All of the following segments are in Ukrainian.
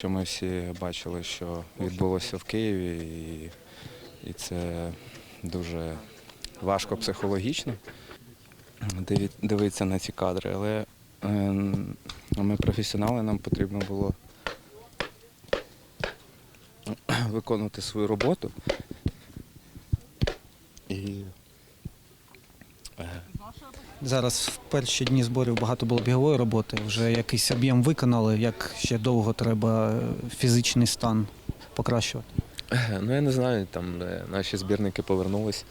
Що Ми всі бачили, що відбулося в Києві, і, і це дуже важко психологічно дивитися на ці кадри. Але е, ми професіонали, нам потрібно було виконувати свою роботу. І Зараз в перші дні зборів багато було бігової роботи. Вже якийсь об'єм виконали, як ще довго треба е, фізичний стан покращувати. Ну я не знаю, там наші збірники повернулись.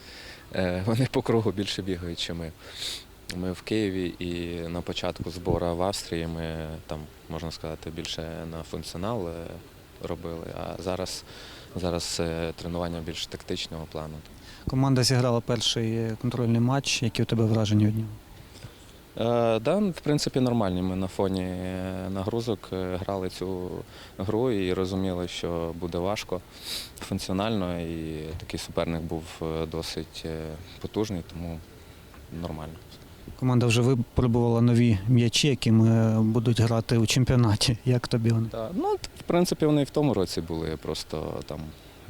Е, Вони по кругу більше бігають, ніж ми. Ми в Києві і на початку збору в Австрії ми там, можна сказати, більше на функціонал е, робили, а зараз, зараз е, тренування більш тактичного плану. Команда зіграла перший е, контрольний матч. Які у тебе враження від нього? Е, да, в принципі, нормальні. Ми на фоні е, нагрузок грали цю гру і розуміли, що буде важко функціонально, і такий суперник був досить потужний, тому нормально. Команда вже випробувала нові м'ячі, якими будуть грати у чемпіонаті. Як тобі вони? Да. Ну, в принципі, вони і в тому році були, просто там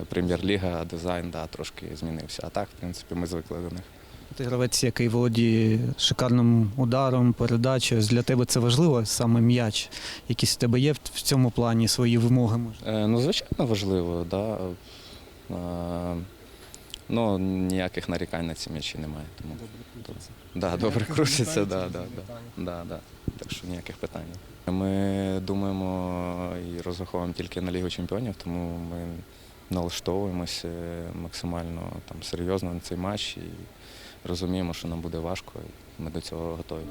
прем'єр-ліга, дизайн да, трошки змінився. А так, в принципі, ми звикли до них. Ти гравець, який володіє шикарним ударом, передачею. Для тебе це важливо, саме м'яч. Якісь в тебе є в цьому плані свої вимоги? Може? Е, ну, звичайно, важливо, да. Е, ну, ніяких нарікань на ці м'ячі немає. Тому, да, добре крутиться, да, да, да, да, да. так що ніяких питань. Ми думаємо і розраховуємо тільки на Лігу чемпіонів, тому ми налаштовуємося максимально там, серйозно на цей матч і розуміємо, що нам буде важко, і ми до цього готові.